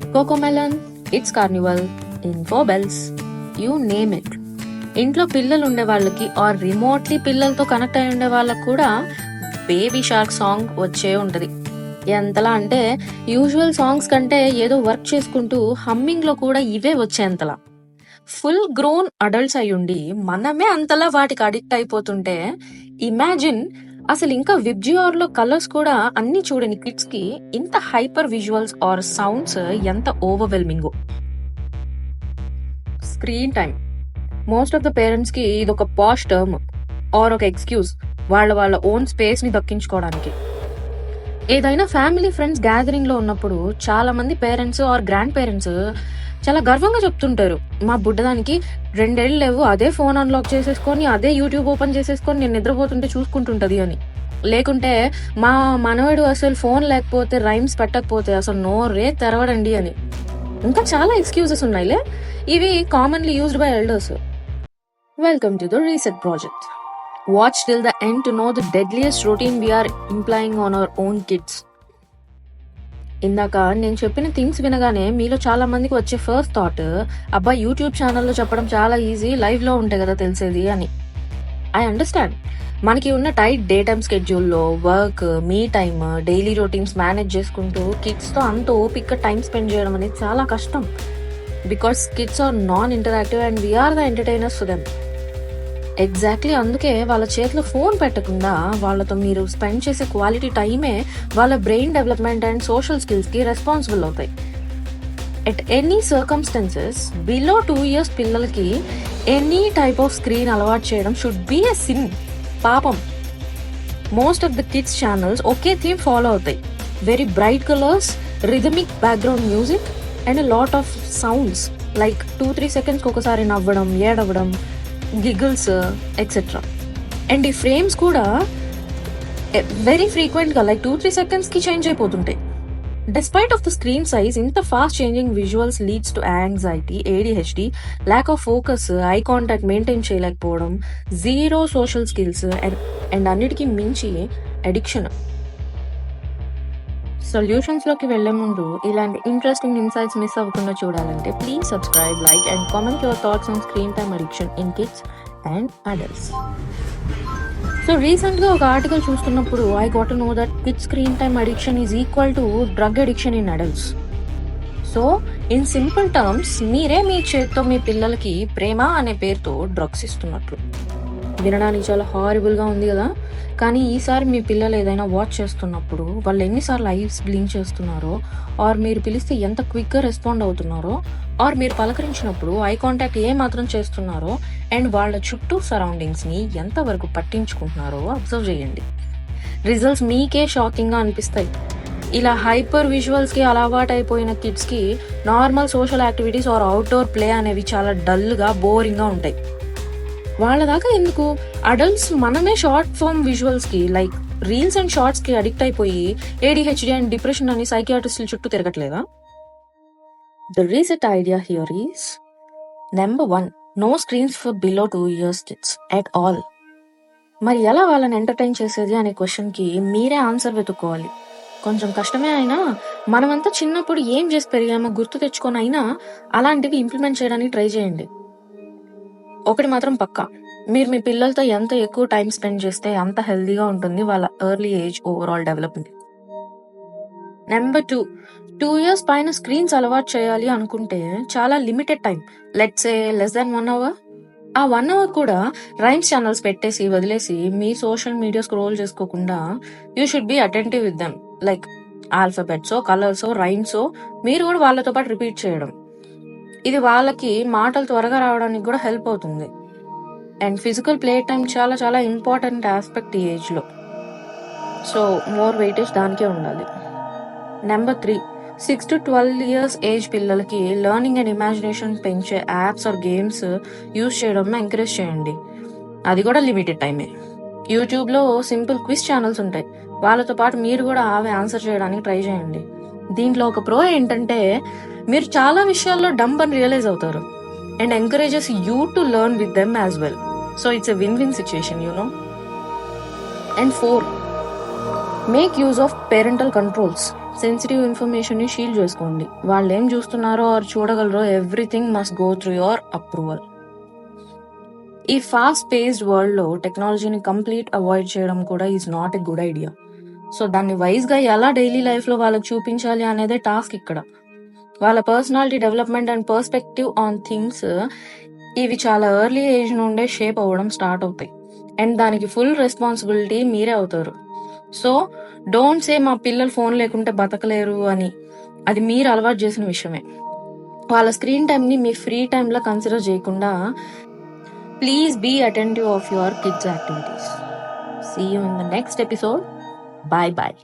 Cocomelon it's carnival in bells you name it ఇంట్లో పిల్లలు ఉండే వాళ్ళకి ఆర్ రిమోట్లీ పిల్లలతో కనెక్ట్ అయి ఉండే వాళ్ళకి కూడా బేబీ షార్క్ సాంగ్ వచ్చే ఉంటుంది. ఎంతలా అంటే యూజువల్ సాంగ్స్ కంటే ఏదో వర్క్ చేసుకుంటూ హమ్మింగ్లో కూడా ఇవే వచ్చేంతలా. ఫుల్ గ్రోన్ అడల్ట్స్ అయ్యుండి మనమే అంతలా వాటికి అడిక్ట్ అయిపోతుంటే ఇమాజిన్ అసలు ఇంకా విబ్జిఆర్లో కలర్స్ కూడా అన్ని చూడని కిడ్స్కి ఇంత హైపర్ విజువల్స్ ఆర్ సౌండ్స్ ఎంత overwhelming. Screen time most of the పేరెంట్స్కి ఇది ఒక పాష్ టర్మ్ ఆర్ ఒక ఎక్స్క్యూజ్ వాళ్ళ వాళ్ళ ఓన్ స్పేస్ని దక్కించుకోవడానికి. ఏదైనా ఫ్యామిలీ ఫ్రెండ్స్ గ్యాదరింగ్లో ఉన్నప్పుడు చాలా మంది పేరెంట్స్ ఆర్ గ్రాండ్ పేరెంట్స్ చాలా గర్వంగా చెప్తుంటారు. మా బుడ్డదానికి రెండేళ్ళు లేవు అదే ఫోన్ అన్లాక్ చేసేసుకొని అదే యూట్యూబ్ ఓపెన్ చేసేసుకొని నేను నిద్రపోతుంటే చూసుకుంటుంటది అని. లేకుంటే మా మనవడు అసలు ఫోన్ లేకపోతే రైమ్స్ పెట్టకపోతే అసలు నోరే తెరవడండి అని. ఇంకా చాలా ఎక్స్క్యూజెస్ ఉన్నాయిలే. ఇవి commonly used by elders welcome to the reset project watch till the end to know the deadliest routine we are employing on our own kids ఇందాక నేను చెప్పిన థింగ్స్ వినగానే మీలో చాలా మందికి వచ్చే ఫస్ట్ థాట్ అబ్బా యూట్యూబ్ ఛానల్లో చెప్పడం చాలా ఈజీ లైవ్లో ఉంటాయి కదా తెలిసేది అని. ఐ అండర్స్టాండ్ మనకి ఉన్న టైట్ డే టైమ్ స్కెడ్యూల్లో వర్క్ మీ టైమ్ డైలీ రొటీన్స్ మేనేజ్ చేసుకుంటూ కిడ్స్తో అంత ఓపిక్గా టైం స్పెండ్ చేయడం అనేది చాలా కష్టం. Because kids are non interactive and we are the entertainers to them exactly అందుకే వాళ్ళ చేతిలో ఫోన్ పెట్టకుండా వాళ్ళతో మీరు స్పెండ్ చేసే క్వాలిటీ టైమే వాళ్ళ బ్రెయిన్ డెవలప్మెంట్ అండ్ సోషల్ స్కిల్స్కి రెస్పాన్సిబుల్ అవుతాయి. At any circumstances below two years పిల్లలకి ఎనీ టైప్ ఆఫ్ స్క్రీన్ అలవాటు చేయడం షుడ్ బి ఎ సిన్ పాపం. Most of the kids channels okay theme follow అవుతాయి. Very bright colours rhythmic background music and lot of sounds like two three సెకండ్స్కి ఒకసారి నవ్వడం ఏడవడం giggles etcetera and ఈ frames కూడా very ఫ్రీక్వెంట్గా లైక్ టూ త్రీ సెకండ్స్కి change అయిపోతుంటాయి. Despite of the screen size ఇంత fast changing visuals leads to anxiety ADHD lack of focus eye contact maintain చేయలేకపోవడం zero social skills and and అన్నిటికీ మించి addiction సొల్యూషన్స్లోకి వెళ్ళే ముందు ఇలాంటి ఇంట్రెస్టింగ్ ఇన్సైట్స్ మిస్ అవ్వకుండా చూడాలంటే please subscribe like and comment your thoughts on screen time addiction in kids and adults so రీసెంట్గా ఒక article చూస్తున్నప్పుడు I got know that kid screen time addiction is equal to drug addiction in adults so in simple terms మీరే మీ చేత్తో మీ పిల్లలకి ప్రేమ అనే పేరుతో drugs ఇస్తున్నట్లు. వినడానికి చాలా హారిబుల్గా ఉంది కదా. కానీ ఈసారి మీ పిల్లలు ఏదైనా వాచ్ చేస్తున్నప్పుడు వాళ్ళు ఎన్నిసార్లు ఐస్ బ్లింక్ చేస్తున్నారో ఆర్ మీరు పిలిస్తే ఎంత క్విక్గా రెస్పాండ్ అవుతున్నారో ఆర్ మీరు పలకరించినప్పుడు ఐ కాంటాక్ట్ ఏ మాత్రం చేస్తున్నారో అండ్ వాళ్ళ చుట్టూ సరౌండింగ్స్ని ఎంతవరకు పట్టించుకుంటున్నారో అబ్జర్వ్ చేయండి. రిజల్ట్స్ మీకే షాకింగ్గా అనిపిస్తాయి. ఇలా హైపర్ విజువల్స్కి అలవాటైపోయిన కిడ్స్కి normal social activities or outdoor play అనేవి చాలా డల్గా బోరింగ్గా ఉంటాయి. వాళ్ళ దాకా ఎందుకు? అడల్ట్స్ మనమే షార్ట్ ఫామ్ విజువల్స్కి లైక్ రీల్స్ అండ్ షార్ట్స్కి అడిక్ట్ అయిపోయి ఏడిహెచ్డి అండ్ డిప్రెషన్ అని సైకియాట్రిస్టుల చుట్టూ తిరగట్లేదా? The reset idea here is number one no screens for below two years kids at all మరి ఎలా వాళ్ళని ఎంటర్టైన్ చేసేది అనే క్వశ్చన్కి మీరే ఆన్సర్ వెతుక్కోవాలి. కొంచెం కష్టమే అయినా మనమంతా చిన్నప్పుడు ఏం చేసి పెరిగామో గుర్తు తెచ్చుకొని అయినా అలాంటివి ఇంప్లిమెంట్ చేయడానికి ట్రై చేయండి. ఒకటి మాత్రం పక్కా. మీరు మీ పిల్లలతో ఎంత ఎక్కువ టైం స్పెండ్ చేస్తే అంత హెల్దీగా ఉంటుంది వాళ్ళ early age overall development. Number two. Two years పైన స్క్రీన్స్ అలవాటు చేయాలి అనుకుంటే చాలా limited time. Let's a less than one hour. ఆ వన్ అవర్ కూడా రైమ్స్ ఛానల్స్ పెట్టేసి వదిలేసి మీ సోషల్ మీడియా స్క్రోల్ చేసుకోకుండా you should be attentive with them. Like ఆల్ఫాబెట్సో కలర్సో రైమ్సో మీరు కూడా వాళ్ళతో పాటు రిపీట్ చేయడం. ఇది వాళ్ళకి మాటలు త్వరగా రావడానికి కూడా హెల్ప్ అవుతుంది. అండ్ ఫిజికల్ ప్లే టైం చాలా చాలా ఇంపార్టెంట్ ఆస్పెక్ట్ ఈ ఏజ్లో సో మోర్ వెయిటేజ్ దానికే ఉండాలి. Number three six to twelve years age పిల్లలకి లెర్నింగ్ అండ్ ఇమాజినేషన్ పెంచే యాప్స్ ఆర్ గేమ్స్ యూజ్ చేయడం ఎంకరేజ్ చేయండి. అది కూడా లిమిటెడ్ టైమే యూట్యూబ్లో సింపుల్ క్విజ్ ఛానల్స్ ఉంటాయి. వాళ్ళతో పాటు మీరు కూడా అవే ఆన్సర్ చేయడానికి ట్రై చేయండి. దీంట్లో ఒక ప్రో ఏంటంటే మీరు చాలా విషయాల్లో డంప్ అని రియలైజ్ అవుతారు. And encourages you to learn with them as well so it's a win win situation you know and for make use of parental controls sensitive ఇన్ఫర్మేషన్ని షీల్ చేసుకోండి. వాళ్ళు ఏం చూస్తున్నారో or చూడగలరో everything must go through your approval ఈ fast paced వరల్డ్లో టెక్నాలజీని complete avoid చేయడం కూడా is not a good idea so దాన్ని వైజ్గా ఎలా డైలీ లైఫ్లో వాళ్ళకి చూపించాలి అనేదే టాస్క్ ఇక్కడ. వాళ్ళ personality development and perspective on things ఇవి చాలా ఎర్లీ ఏజ్ నుండే షేప్ అవ్వడం స్టార్ట్ అవుతాయి. అండ్ దానికి ఫుల్ రెస్పాన్సిబిలిటీ మీరే అవుతారు. సో డోంట్ సే మా పిల్లలు ఫోన్ లేకుంటే బతకలేరు అని. అది మీరు అలవాటు చేసిన విషయమే. వాళ్ళ స్క్రీన్ టైంని మీ ఫ్రీ టైంలో కన్సిడర్ చేయకుండా please be attentive of your kids activities see you in the next episode bye bye